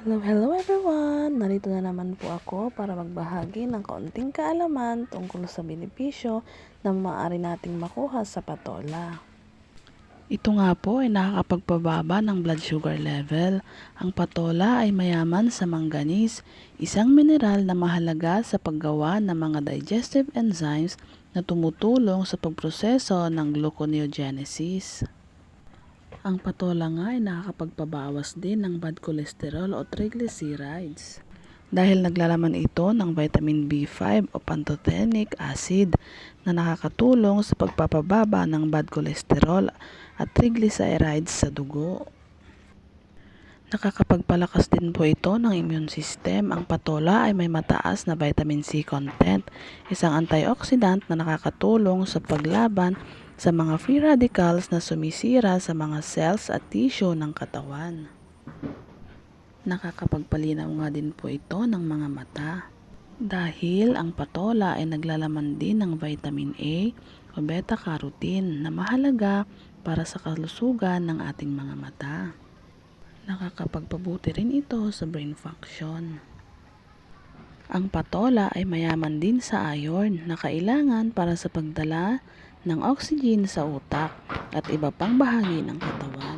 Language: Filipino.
Hello, hello everyone! Narito na naman po ako para magbahagi ng kaunting kaalaman tungkol sa benepisyo na maaari nating makuha sa patola. Ito nga po ay nakakapagpababa ng blood sugar level. Ang patola ay mayaman sa manganese, isang mineral na mahalaga sa paggawa ng mga digestive enzymes na tumutulong sa pagproseso ng gluconeogenesis. Ang patola nga ay nakakapagpabawas din ng bad cholesterol o triglycerides. Dahil naglalaman ito ng vitamin B5 o pantothenic acid na nakakatulong sa pagpapababa ng bad cholesterol at triglycerides sa dugo. Nakakapagpalakas din po ito ng immune system. Ang patola ay may mataas na vitamin C content, isang antioxidant na nakakatulong sa paglaban sa mga free radicals na sumisira sa mga cells at tissue ng katawan. Nakakapagpalinaw nga din po ito ng mga mata. Dahil ang patola ay naglalaman din ng vitamin A o beta-carotene na mahalaga para sa kalusugan ng ating mga mata. Nakakapagpabuti rin ito sa brain function. Ang patola ay mayaman din sa iron na kailangan para sa pagdala ng oxygen sa utak at iba pang bahagi ng katawan.